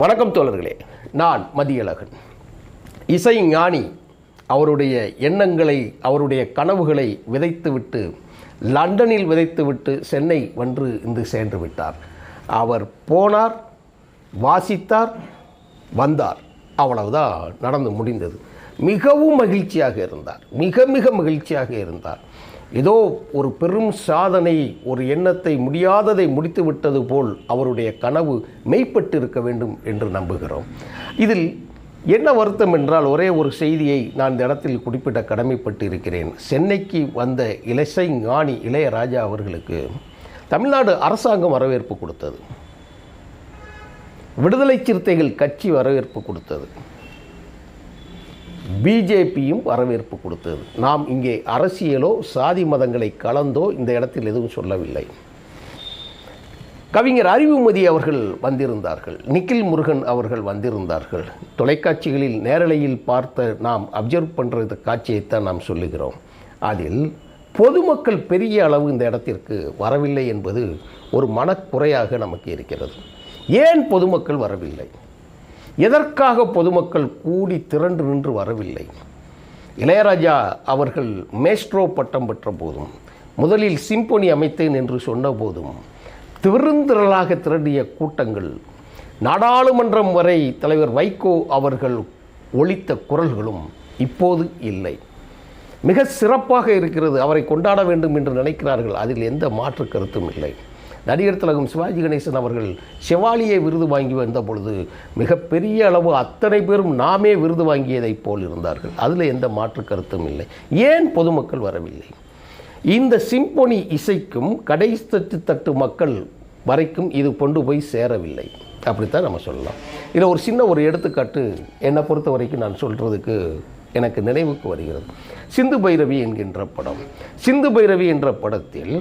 வணக்கம் தோழர்களே நான் மதியழகன். இசை ஞானி அவருடைய எண்ணங்களை அவருடைய கனவுகளை விதைத்துவிட்டு லண்டனில் விதைத்துவிட்டு சென்னை வந்து இன்று சென்று விட்டார் அவர் போனார் வாசித்தார் வந்தார். அவ்வளவுதான் நடந்து முடிந்தது. மிகவும் மகிழ்ச்சியாக இருந்தார். மிக மிக மகிழ்ச்சியாக இருந்தார். ஏதோ ஒரு பெரும் சாதனை ஒரு எண்ணத்தை முடியாததை முடித்து விட்டது போல் அவருடைய கனவு மெய்ப்பட்டு இருக்க வேண்டும் என்று நம்புகிறோம். இதில் என்ன வருத்தம் என்றால் ஒரே ஒரு செய்தியை நான் இந்த இடத்தில் குறிப்பிட கடமைப்பட்டு இருக்கிறேன் சென்னைக்கு வந்த இலசை ஞானி இளையராஜா அவர்களுக்கு தமிழ்நாடு அரசாங்கம் வரவேற்பு கொடுத்தது. விடுதலை சிறுத்தைகள் கட்சி வரவேற்பு கொடுத்தது. பிஜேபியும் வரவேற்பு கொடுத்தது. நாம் இங்கே அரசியலோ சாதி மதங்களை கலந்தோ இந்த இடத்தில் எதுவும் சொல்லவில்லை. கவிஞர் அறிவுமதி அவர்கள் வந்திருந்தார்கள். நிக்கில் முருகன் அவர்கள் வந்திருந்தார்கள். தொலைக்காட்சிகளில் நேரலையில் பார்த்த நாம் அப்சர்வ் பண்ணுற இந்த காட்சியைத்தான் நாம் சொல்லுகிறோம். அதில் பொதுமக்கள் பெரிய அளவு இந்த இடத்திற்கு வரவில்லை என்பது ஒரு மனக்குறையாக நமக்கு இருக்கிறது. ஏன் பொதுமக்கள் வரவில்லை? எதற்காக பொதுமக்கள் கூடி திரண்டு நின்று வரவில்லை? இளையராஜா அவர்கள் மேஸ்ட்ரோ பட்டம் பெற்ற போதும் முதலில் சிம்பொனி அமைத்தேன் என்று சொன்ன போதும் திருந்திரளாக திரண்டிய கூட்டங்கள் நாடாளுமன்றம் வரை தலைவர் வைகோ அவர்கள் ஒழித்த குரல்களும் இப்போது இல்லை. மிக சிறப்பாக இருக்கிறது அவரை கொண்டாட வேண்டும் என்று நினைக்கிறார்கள் அதில் எந்த மாற்று கருத்தும் இல்லை. நடிகர் திலகம் சிவாஜி கணேசன் அவர்கள் செவாலியை விருது வாங்கி வந்த பொழுது மிகப்பெரிய அளவு அத்தனை பேரும் நாமே விருது வாங்கியதைப் போல் இருந்தார்கள். அதில் எந்த மாற்று கருத்தும் இல்லை. ஏன் பொதுமக்கள் வரவில்லை? இந்த சிம்பொனி இசைக்கும் கடைசி தட்டு தட்டு மக்கள் வரைக்கும் இது கொண்டு போய் சேரவில்லை. அப்படித்தான் நம்ம சொல்லலாம். இதில் ஒரு சின்ன ஒரு எடுத்துக்காட்டு என்னை பொறுத்த வரைக்கும் நான் சொல்கிறதுக்கு எனக்கு நினைவுக்கு வருகிறது. சிந்து பைரவி என்கின்ற படம். சிந்து பைரவி என்ற படத்தில்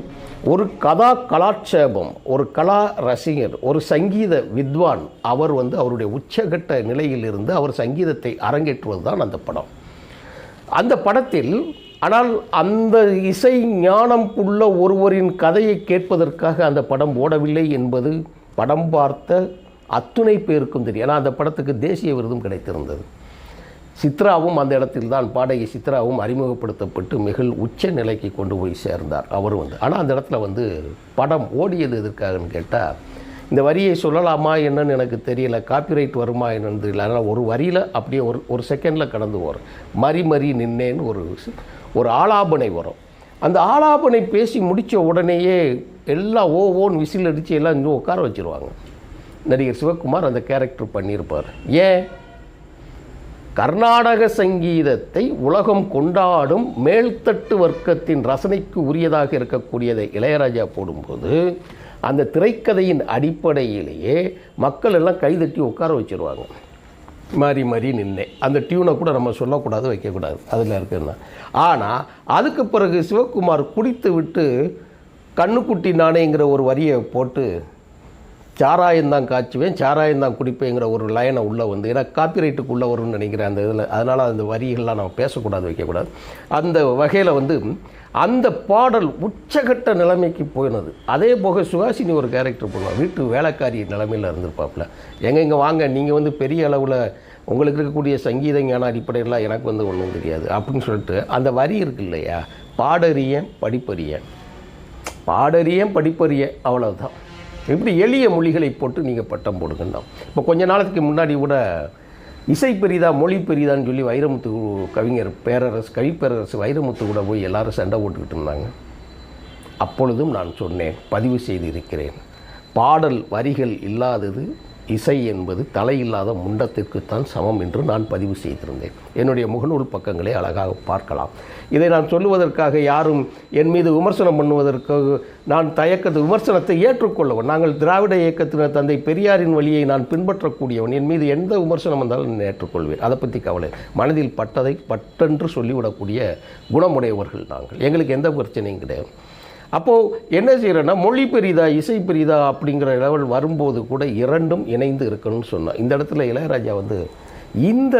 ஒரு கதா கலாட்சேபம் ஒரு கலா ரசிகர் ஒரு சங்கீத வித்வான் அவர் வந்து அவருடைய உச்சகட்ட நிலையில் இருந்து அவர் சங்கீதத்தை அரங்கேற்றுவது தான் அந்த படம். அந்த படத்தில் ஆனால் அந்த இசை ஞானம் உள்ள ஒருவரின் கதையை கேட்பதற்காக அந்த படம் ஓடவில்லை என்பது படம் பார்த்த அத்துணை பேருக்கும் தெரியும். ஏன்னா அந்த படத்துக்கு தேசிய விருதும் கிடைத்திருந்தது. சித்ராவும் அந்த இடத்தில்தான் பாடகி சித்ராவும் அறிமுகப்படுத்தப்பட்டு மிக உச்ச நிலைக்கு கொண்டு போய் சேர்ந்தார். அவரும் வந்து. ஆனால் அந்த இடத்துல வந்து படம் ஓடியது எதற்காகன்னு கேட்டால் இந்த வரியை சொல்லலாமா என்னன்னு எனக்கு தெரியல. காப்பிரைட் வருமா என்னன்னு தெரியல. அதனால் ஒரு வரியில் அப்படியே ஒரு ஒரு செகண்டில் கடந்து வரும் மறி மறி நின்னேன்னு ஒரு ஒரு ஆலாபனை வரும். அந்த ஆலாபனை பேசி முடித்த உடனேயே எல்லாம் ஓ ஓன்னு விசில் அடித்து எல்லாம் இன்னும் உட்கார வச்சுருவாங்க. நடிகர் சிவகுமார் அந்த கேரக்டர் பண்ணியிருப்பார். ஏன்? கர்நாடக சங்கீதத்தை உலகம் கொண்டாடும் மேல்தட்டு வர்க்கத்தின் ரசனைக்கு உரியதாக இருக்கக்கூடியதை இளையராஜா போடும்போது அந்த திரைக்கதையின் அடிப்படையிலேயே மக்கள் எல்லாம் கைதட்டி உட்கார வச்சுருவாங்க. மாறி மாறி நின்னேன் அந்த டியூனை கூட நம்ம சொல்லக்கூடாது வைக்கக்கூடாது. அதில் இருக்குன்னா ஆனால் அதுக்கு பிறகு சிவகுமார் குடித்து விட்டு கண்ணுக்குட்டி நானேங்கிற ஒரு வரியை போட்டு சாராயம்தான் காய்ச்சுவேன் சாராயந்தான் குடிப்பேங்கிற ஒரு லைனை உள்ளே வந்து ஏன்னா காப்பிரைட்டுக்கு உள்ளே வரும்னு நினைக்கிறேன் அந்த இதில். அதனால் அந்த வரிகள்லாம் நம்ம பேசக்கூடாது வைக்கக்கூடாது. அந்த வகையில் வந்து அந்த பாடல் உச்சகட்ட நிலைமைக்கு போயினது அதே போக சுகாசினி ஒரு கேரக்டர் பண்ணுவாள் வீட்டு வேலைக்காரி நிலைமையில் இருந்திருப்பாப்புல. எங்கே இங்கே வாங்க நீங்கள் வந்து பெரிய அளவில் உங்களுக்கு இருக்கக்கூடிய சங்கீத ஞான அடிப்படையில் எனக்கு வந்து ஒன்றும் தெரியாது அப்படின்னு சொல்லிட்டு அந்த வரி இருக்கு இல்லையா? பாடறியன் படிப்பறியன். பாடறியன் படிப்பறியன் அவ்வளோதான் இப்படி எளிய மொழிகளை போட்டு நீங்கள் பட்டம் போடுங்கன்னா இப்போ கொஞ்ச நாளத்துக்கு முன்னாடி கூட இசை பெரிதா மொழி பெரிதான்னு சொல்லி வைரமுத்து கவிஞர் பேரரசு கவிப்பேரரசு வைரமுத்து கூட போய் எல்லாரும் சண்டை போட்டுக்கிட்டு இருந்தாங்க. அப்பொழுதும் நான் சொன்னேன் பதிவு செய்திருக்கிறேன். பாடல் வரிகள் இல்லாதது இசை என்பது தலையில்லாத முண்டத்திற்குத்தான் சமம் என்று நான் பதிவு செய்திருந்தேன். என்னுடைய முகநூல் பக்கங்களை அழகாக பார்க்கலாம். இதை நான் சொல்லுவதற்காக யாரும் என் மீது விமர்சனம் பண்ணுவதற்கு நான் தயக்கத்து விமர்சனத்தை ஏற்றுக்கொள்ளவன் நாங்கள் திராவிட இயக்கத்தினர் தந்தை பெரியாரின் வழியை நான் பின்பற்றக்கூடியவன் என் மீது எந்த விமர்சனம் வந்தாலும் நான் ஏற்றுக்கொள்வேன். அதை பற்றி கவலை மனதில் பட்டதை பட்டென்று சொல்லிவிடக்கூடிய குணமுடையவர்கள் நாங்கள். எங்களுக்கு எந்த பிரச்சனையும் கிடையாது. அப்போது என்ன செய்கிறேன்னா மொழி பெரிதா இசை பெரிதா அப்படிங்கிற லெவல் வரும்போது கூட இரண்டும் இணைந்து இருக்கணும்னு சொன்னார். இந்த இடத்துல இளையராஜா வந்து இந்த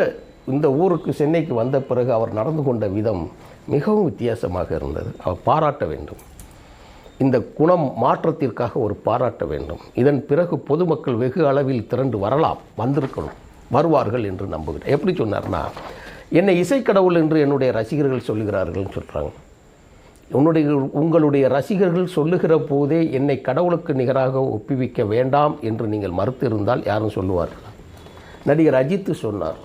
இந்த ஊருக்கு சென்னைக்கு வந்த பிறகு அவர் நடந்து கொண்ட விதம் மிகவும் வித்தியாசமாக இருந்தது. அவர் பாராட்ட வேண்டும். இந்த குணம் மாற்றத்திற்காக ஒரு பாராட்ட வேண்டும். இதன் பிறகு பொதுமக்கள் வெகு அளவில் திரண்டு வரலாம் வந்திருக்கணும் வருவார்கள் என்று நம்புகிறேன். எப்படி சொன்னார்னா என்னை இசைக்கடவுள் என்று என்னுடைய ரசிகர்கள் சொல்லுகிறார்கள்னு சொல்கிறாங்க உன்னுடைய உங்களுடைய ரசிகர்கள் சொல்லுகிற போதே என்னை கடவுளுக்கு நிகராக ஒப்புவிக்க வேண்டாம் என்று நீங்கள் மறுத்திருந்தால் யாரும் சொல்லுவார்களா? நடிகர் அஜித் சொன்னார்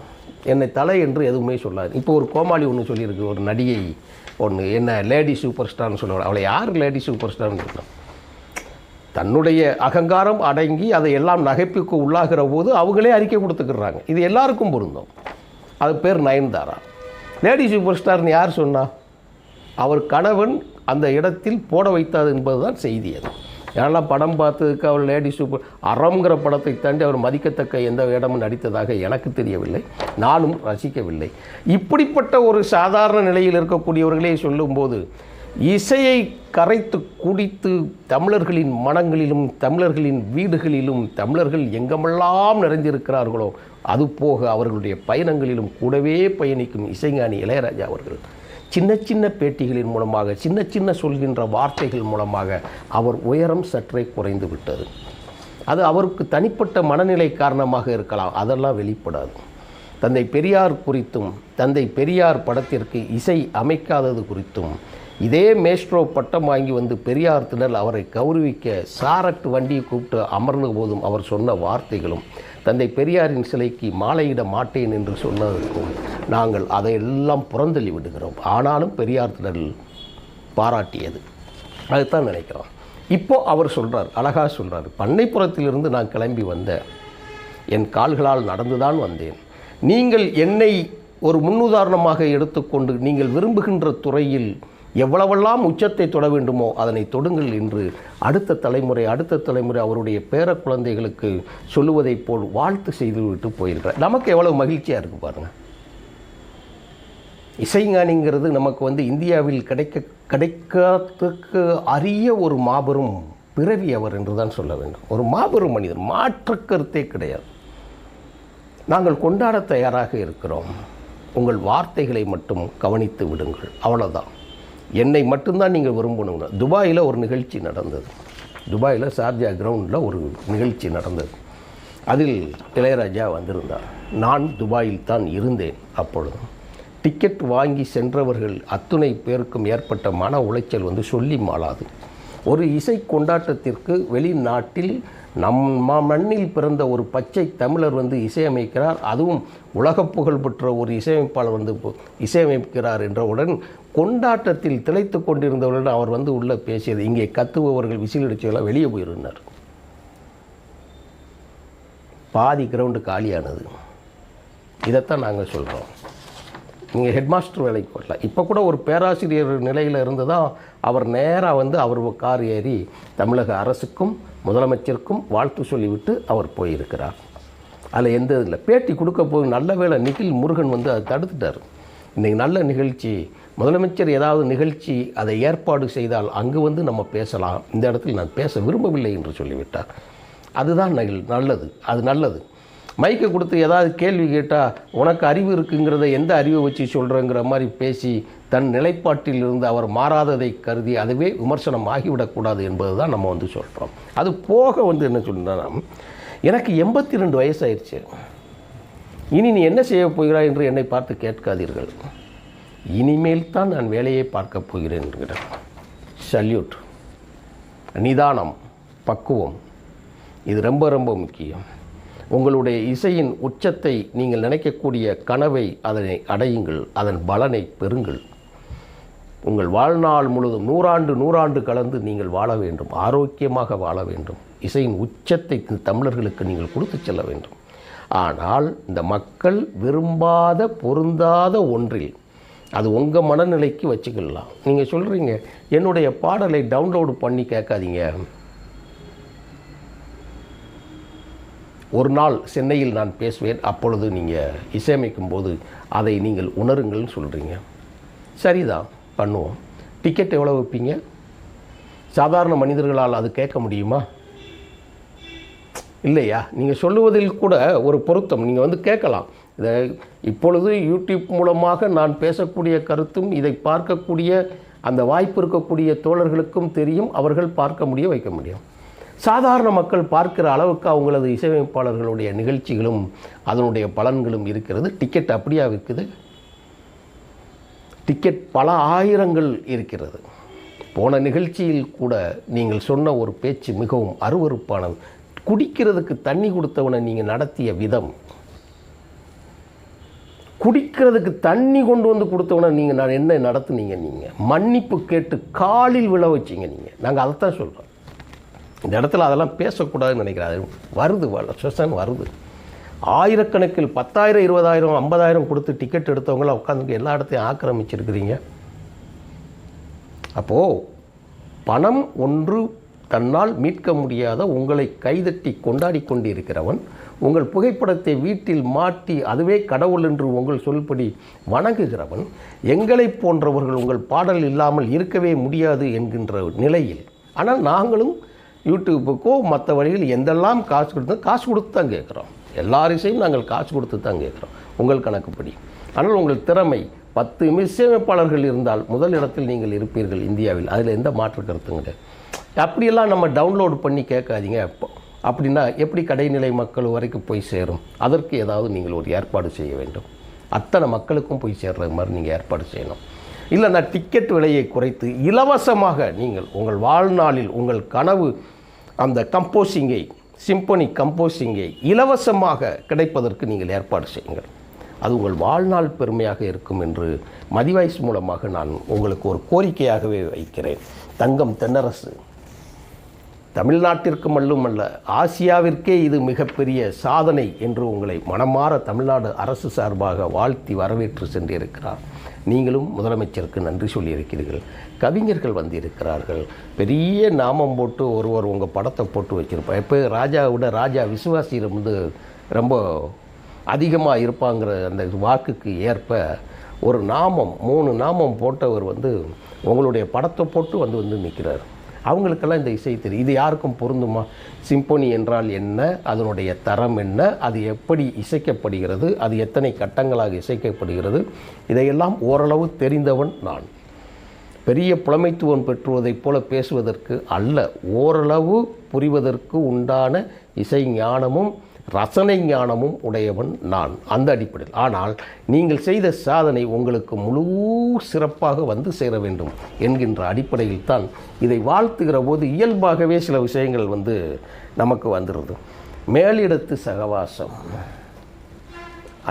என்னை தலை என்று எதுவுமே சொல்லாது. இப்போ ஒரு கோமாளி ஒன்று சொல்லியிருக்கு ஒரு நடிகை ஒன்று என்ன லேடி சூப்பர் ஸ்டார்னு சொல்லுவாள் அவளை யார் லேடி சூப்பர் ஸ்டார்னு சொன்னான் தன்னுடைய அகங்காரம் அடங்கி அதை எல்லாம் நகைப்புக்கு உள்ளாகிற போது அவங்களே அறிக்கை கொடுத்துக்கிறாங்க. இது எல்லாருக்கும் பொருந்தும். அது பேர் நயன்தாரா. லேடி சூப்பர் ஸ்டார்னு யார் சொன்னால் அவர் கணவன் அந்த இடத்தில் போட வைத்தாது என்பதுதான் செய்தி அது. யாரெல்லாம் படம் பார்த்ததுக்கு அவர் லேடி சூப்பர் அறம்ங்கிற படத்தை தாண்டி அவர் மதிக்கத்தக்க எந்த இடமும் நடித்ததாக எனக்கு தெரியவில்லை நானும் ரசிக்கவில்லை. இப்படிப்பட்ட ஒரு சாதாரண நிலையில் இருக்கக்கூடியவர்களே சொல்லும்போது இசையை கரைத்து குடித்து தமிழர்களின் மனங்களிலும் தமிழர்களின் வீடுகளிலும் தமிழர்கள் எங்கமெல்லாம் நிறைந்திருக்கிறார்களோ அது போக அவர்களுடைய பயணங்களிலும் கூடவே பயணிக்கும் இசைஞானி இளையராஜா அவர்கள். சின்ன சின்ன பேட்டிகளின் மூலமாக சின்ன சின்ன சொல்கின்ற வார்த்தைகள் மூலமாக அவர் உயரம் சற்றே குறைந்து விட்டது. அது அவருக்கு தனிப்பட்ட மனநிலை காரணமாக இருக்கலாம் அதெல்லாம் வெளிப்படாது. தந்தை பெரியார் குறித்தும் தந்தை பெரியார் படத்திற்கு இசை அமைக்காதது குறித்தும் இதே மேஸ்ட்ரோ பட்டம் வாங்கி வந்து பெரியார் திணல் அவரை கௌரவிக்க சாரட் வண்டியை கூப்பிட்டு அமர்ந்த போதும் அவர் சொன்ன வார்த்தைகளும் தந்தை பெரியாரின் சிலைக்கு மாலையிட மாட்டேன் என்று சொன்னதற்கும் நாங்கள் அதையெல்லாம் புறந்தள்ளி விடுகிறோம். ஆனாலும் பெரியார் திடல் பாராட்டியது. அதுதான் நினைக்கிறோம். இப்போ அவர் சொல்கிறார் அழகாக சொல்கிறார் பண்ணைப்புறத்திலிருந்து நான் கிளம்பி வந்தேன் என் கால்களால் நடந்துதான் வந்தேன். நீங்கள் என்னை ஒரு முன்னுதாரணமாக எடுத்துக்கொண்டு நீங்கள் விரும்புகின்ற துறையில் எவ்வளவெல்லாம் உச்சத்தை தொட வேண்டுமோ அதனை தொடுங்கள் என்று அடுத்த தலைமுறை அடுத்த தலைமுறை அவருடைய பேர குழந்தைகளுக்கு சொல்லுவதைப் போல் வாழ்த்து செய்துவிட்டு போயிருக்கிறார். நமக்கு எவ்வளவு மகிழ்ச்சியாக இருக்குது பாருங்கள் இசைஞானிங்கிறது நமக்கு வந்து இந்தியாவில் கிடைக்க கிடைக்கிறதுக்கு அரிய ஒரு மாபெரும் பிறவி அவர் என்று தான் சொல்ல வேண்டும். ஒரு மாபெரும் மனிதர் மாற்று கருத்தே கிடையாது. நாங்கள் கொண்டாட தயாராக இருக்கிறோம். உங்கள் வார்த்தைகளை மட்டும் கவனித்து விடுங்கள். அவ்வளோதான் என்னை மட்டும்தான் நீங்கள் விரும்பணுங்க துபாயில் ஒரு நிகழ்ச்சி நடந்தது. துபாயில் சார்ஜா கிரவுண்டில் ஒரு நிகழ்ச்சி நடந்தது. அதில் இளையராஜா வந்திருந்தார். நான் துபாயில் தான் இருந்தேன் அப்பொழுது. டிக்கெட் வாங்கி சென்றவர்கள் அத்துணை பேருக்கும் ஏற்பட்ட மன உளைச்சல் வந்து சொல்லி மாளாது. ஒரு இசை கொண்டாட்டத்திற்கு வெளிநாட்டில் நம் ம- மண்ணில் பிறந்த ஒரு பச்சை தமிழர் வந்து இசையமைக்கிறார். அதுவும் உலகப் புகழ் பெற்ற ஒரு இசையமைப்பாளர் வந்து இசையமைக்கிறார் என்றவுடன் கொண்டாட்டத்தில் திளைத்து கொண்டிருந்தவர்களிடம் அவர் வந்து உள்ளே பேசியது. இங்கே கத்துபவர்கள் விசில் வெளியே போயிருந்தார். பாதி கிரவுண்டு காலியானது. இதைத்தான் நாங்கள் சொல்கிறோம் நீங்கள் ஹெட்மாஸ்டர் வேலைக்கு வரல இப்போ கூட ஒரு பேராசிரியர் நிலையில் இருந்து தான் அவர் நேராக வந்து அவர் கார் ஏறி தமிழக அரசுக்கும் முதலமைச்சருக்கும் வாழ்த்து சொல்லிவிட்டு அவர் போயிருக்கிறார். அதில் எந்த இதில் பேட்டி கொடுக்க போது நல்ல வேளை நிகில் முருகன் வந்து அதை தடுத்துட்டார். இன்றைக்கி நல்ல நிகழ்ச்சி முதலமைச்சர் ஏதாவது நிகழ்ச்சி அதை ஏற்பாடு செய்தால் அங்கு வந்து நம்ம பேசலாம். இந்த இடத்தில் நான் பேச விரும்பவில்லை என்று சொல்லிவிட்டார். அதுதான் நல்லது. அது நல்லது. மைக்கை கொடுத்து ஏதாவது கேள்வி கேட்டால் உனக்கு அறிவு இருக்குங்கிறத எந்த அறிவை வச்சு சொல்கிறேங்கிற மாதிரி பேசி தன் நிலைப்பாட்டில் இருந்து அவர் மாறாததை கருதி அதுவே விமர்சனம் ஆகிவிடக்கூடாது என்பது தான் நம்ம வந்து சொல்கிறோம் அது போக வந்து என்ன சொல்லுன்னா எனக்கு எண்பத்தி ரெண்டு வயசாயிருச்சு. இனி நீ என்ன செய்ய போகிறாய் என்று என்னை பார்த்து கேட்காதீர்கள். இனிமேல் தான் நான் வேலையை பார்க்க போகிறேன் என்கிறேன் சல்யூட் நிதானம் பக்குவம். இது ரொம்ப ரொம்ப முக்கியம். உங்களுடைய இசையின் உச்சத்தை நீங்கள் நினைக்கக்கூடிய கனவை அதனை அடையுங்கள் அதன் பலனை பெறுங்கள். உங்கள் வாழ்நாள் முழுதும் நூறாண்டு நூறாண்டு கலந்து நீங்கள் வாழ வேண்டும் ஆரோக்கியமாக வாழ வேண்டும். இசையின் உச்சத்தை தமிழர்களுக்கு நீங்கள் கொடுத்து செல்ல வேண்டும். ஆனால் இந்த மக்கள் விரும்பாத பொருந்தாத ஒன்றில் அது உங்கள் மனநிலைக்கு வச்சுக்கலாம். நீங்கள் சொல்கிறீங்க என்னுடைய பாடலை டவுன்லோடு பண்ணி கேட்காதீங்க. ஒரு நாள் சென்னையில் நான் பேசுவேன் அப்பொழுது நீங்கள் இசையமைக்கும் போது அதை நீங்கள் உணருங்கள்னு சொல்கிறீங்க சரிதான் பண்ணுவோம். டிக்கெட் எவ்வளோ வைப்பீங்க? சாதாரண மனிதர்களால் அது கேட்க முடியுமா? இல்லையா? நீங்கள் சொல்லுவதில் கூட ஒரு பொருத்தம். நீங்கள் வந்து கேட்கலாம். இதை இப்பொழுது யூடியூப் மூலமாக நான் பேசக்கூடிய கருத்தும் இதை பார்க்கக்கூடிய அந்த வாய்ப்பு இருக்கக்கூடிய தோழர்களுக்கும் தெரியும் அவர்கள் பார்க்க முடிய வைக்க முடியும். சாதாரண மக்கள் பார்க்கிற அளவுக்கு அவங்களது இசையமைப்பாளர்களுடைய நிகழ்ச்சிகளும் அதனுடைய பலன்களும் இருக்கிறது. டிக்கெட் அப்படியா விற்குது? டிக்கெட் பல ஆயிரங்கள் இருக்கிறது. போன நிகழ்ச்சியில் கூட நீங்கள் சொன்ன ஒரு பேச்சு மிகவும் அருவறுப்பானது குடிக்கிறதுக்கு தண்ணி கொடுத்தவனை நீங்கள் நடத்திய விதம். குடிக்கிறதுக்கு தண்ணி கொண்டு வந்து கொடுத்தவனை நீங்கள் நான் என்ன நடத்துனீங்க நீங்கள் மன்னிப்பு கேட்டு காலில் விழ வச்சிங்க நீங்கள் நாங்கள் அதைத்தான் சொல்கிறோம் இந்த இடத்துல அதெல்லாம் பேசக்கூடாதுன்னு நினைக்கிறாரு. வருது செஷன் வருது. ஆயிரக்கணக்கில் பத்தாயிரம் இருபதாயிரம் ஐம்பதாயிரம் கொடுத்து டிக்கெட் எடுத்தவங்களாம் உட்காந்து எல்லா இடத்தையும் ஆக்கிரமிச்சிருக்கிறீங்க. அப்போது பணம் ஒன்று தன்னால் மீட்க முடியாத உங்களை கைதட்டி கொண்டாடி கொண்டிருக்கிறவன் உங்கள் புகைப்படத்தை வீட்டில் மாட்டி அதுவே கடவுள் என்று உங்கள் சொல்படி வணங்குகிறவன் எங்களைப் போன்றவர்கள் உங்கள் பாடல் இல்லாமல் இருக்கவே முடியாது என்கின்ற நிலையில். ஆனால் நாங்களும் யூடியூப்புக்கோ மற்ற வழியில் எந்தெல்லாம் காசு கொடுத்தோம் காசு கொடுத்து தான் கேட்குறோம். எல்லாரிசையும் நாங்கள் காசு கொடுத்து தான் கேட்குறோம். உங்கள் கணக்குப்படி. ஆனால் உங்கள் திறமை பத்து இசையமைப்பாளர்கள் இருந்தால் முதல் இடத்தில் நீங்கள் இருப்பீர்கள் இந்தியாவில். அதில் எந்த மாற்று கருத்தும் கிடையாது. அப்படியெல்லாம் நம்ம டவுன்லோடு பண்ணி கேட்காதீங்க அப்போ. அப்படின்னா எப்படி கடைநிலை மக்கள் வரைக்கும் போய் சேரும்? அதற்கு ஏதாவது நீங்கள் ஒரு ஏற்பாடு செய்ய வேண்டும். அத்தனை மக்களுக்கும் போய் சேர்றது மாதிரி நீங்கள் ஏற்பாடு செய்யணும். இல்லை நான் டிக்கெட் விலையை குறைத்து இலவசமாக நீங்கள் உங்கள் வாழ்நாளில் உங்கள் கனவு அந்த கம்போசிங்கை சிம்பொனி கம்போசிங்கை இலவசமாக கிடைப்பதற்கு நீங்கள் ஏற்பாடு செய்யுங்கள். அது உங்கள் வாழ்நாள் பெருமையாக இருக்கும் என்று மதிவாய்ஸ் மூலமாக நான் உங்களுக்கு ஒரு கோரிக்கையாகவே வைக்கிறேன். தங்கம் தென்னரசு. தமிழ்நாட்டிற்கு மட்டுமல்ல ஆசியாவிற்கே இது மிகப்பெரிய சாதனை என்று உங்களை மனமாற தமிழ்நாடு அரசு சார்பாக வாழ்த்தி வரவேற்று சென்றிருக்கிறார். நீங்களும் முதலமைச்சருக்கு நன்றி சொல்லியிருக்கிறீர்கள். கவிஞர்கள் வந்திருக்கிறார்கள். பெரிய நாமம் போட்டு ஒருவர் உங்கள் படத்தை போட்டு வச்சுருப்பார். இப்போ ராஜாவோட விட ராஜா விசுவாசியிடம் வந்து ரொம்ப அதிகமாக இருப்பாங்கிற அந்த வாக்குக்கு ஏற்ப ஒரு நாமம் மூணு நாமம் போட்டவர் வந்து உங்களுடைய படத்தை போட்டு வந்து வந்து நிற்கிறார் அவங்களுக்கெல்லாம் இந்த இசை தெரியும். இது யாருக்கும் பொருந்துமா? சிம்போனி என்றால் என்ன? அதனுடைய தரம் என்ன? அது எப்படி இசைக்கப்படுகிறது? அது எத்தனை கட்டங்களாக இசைக்கப்படுகிறது? இதையெல்லாம் ஓரளவு தெரிந்தவன் நான். பெரிய புலமைத்துவம் பெற்றுவதைப் போல பேசுவதற்கு அல்ல ஓரளவு புரிவதற்கு உண்டான இசை ஞானமும் ரசனை ஞானமும் உடையவன் நான். அந்த அடிப்படையில். ஆனால் நீங்கள் செய்த சாதனை உங்களுக்கு முழு சிறப்பாக வந்து சேர வேண்டும் என்கின்ற அடிப்படையில் தான் இதை வாழ்த்துகிற போது இயல்பாகவே சில விஷயங்கள் வந்து நமக்கு வந்துடுது மேலிடத்து சகவாசம்.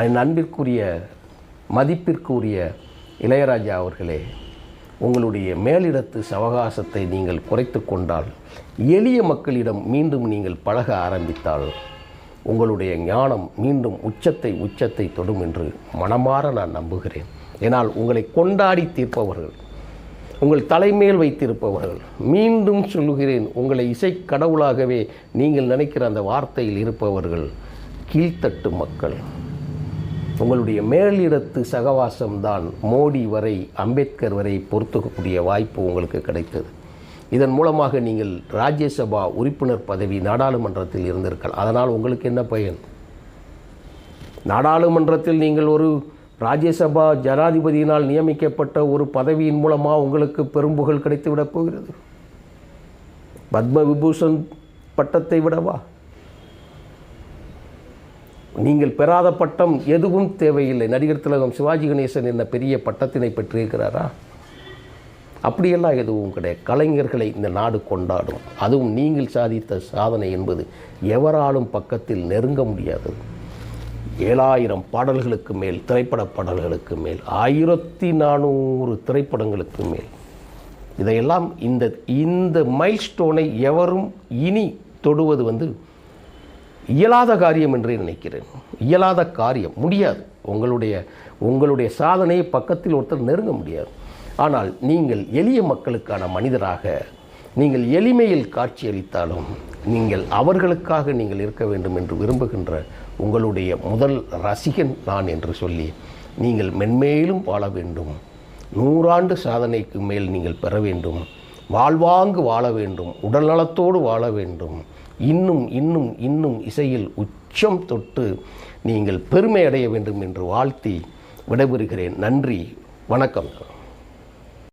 என் அன்பிற்குரிய மதிப்பிற்குரிய இளையராஜா அவர்களே உங்களுடைய மேலிடத்து சவகாசத்தை நீங்கள் குறைத்து கொண்டால் எளிய மக்களிடம் மீண்டும் நீங்கள் பழக ஆரம்பித்தால் உங்களுடைய ஞானம் மீண்டும் உச்சத்தை உச்சத்தை தொடும் என்று மனமாற நான் நம்புகிறேன். ஏனால் உங்களை கொண்டாடி தீர்ப்பவர்கள் உங்கள் தலைமேல் வைத்திருப்பவர்கள் மீண்டும் சொல்லுகிறேன் உங்களை இசை கடவுளாகவே நீங்கள் நினைக்கிற அந்த வார்த்தையில் இருப்பவர்கள் கீழ்த்தட்டு மக்கள். உங்களுடைய மேலிடத்து சகவாசம்தான் மோடி வரை அம்பேத்கர் வரை பொறுத்துக்கக்கூடிய வாய்ப்பு உங்களுக்கு கிடைத்தது. இதன் மூலமாக நீங்கள் ராஜ்யசபா உறுப்பினர் பதவி நாடாளுமன்றத்தில் இருந்திருக்கலாம். அதனால் உங்களுக்கு என்ன பயன்? நாடாளுமன்றத்தில் நீங்கள் ஒரு ராஜ்யசபா ஜனாதிபதியினால் நியமிக்கப்பட்ட ஒரு பதவியின் மூலமாக உங்களுக்கு பெரும்புகழ் கிடைத்துவிடப் போகிறது. பத்ம விபூஷன் பட்டத்தை விடவா? நீங்கள் பெறாத பட்டம் எதுவும் தேவையில்லை. நடிகர் திலகம் சிவாஜி கணேசன் என்ன பெரிய பட்டத்தினை பெற்றிருக்கிறாரா? அப்படியெல்லாம் எதுவும் கிடையாது. கலைஞர்களை இந்த நாடு கொண்டாடும். அதுவும் நீங்கள் சாதித்த சாதனை என்பது எவராலும் பக்கத்தில் நெருங்க முடியாதது ஏழாயிரம் பாடல்களுக்கு மேல் திரைப்பட பாடல்களுக்கு மேல் ஆயிரத்தி நானூறு திரைப்படங்களுக்கு மேல். இதையெல்லாம் இந்த இந்த மைல்ஸ்டோனை எவரும் இனி தொடுவது வந்து இயலாத காரியம் என்றே நினைக்கிறேன். இயலாத காரியம். முடியாது. உங்களுடைய உங்களுடைய சாதனையை பக்கத்தில் ஒருத்தர் நெருங்க முடியாது. ஆனால் நீங்கள் எளிய மக்களுக்கான மனிதராக நீங்கள் எளிமையில் காட்சியளித்தாலும் நீங்கள் அவர்களுக்காக நீங்கள் இருக்க வேண்டும் என்று விரும்புகின்ற உங்களுடைய முதல் ரசிகன் நான் என்று சொல்லி நீங்கள் மென்மேலும் வாழ வேண்டும். நூறாண்டு சாதனைக்கு மேல் நீங்கள் பெற வேண்டும். வாழ்வாங்கு வாழ வேண்டும். உடல் நலத்தோடு வாழ வேண்டும். இன்னும் இன்னும் இன்னும் இசையில் உச்சம் தொட்டு நீங்கள் பெருமை அடைய வேண்டும் என்று வாழ்த்தி விடைபெறுகிறேன். நன்றி. வணக்கம்.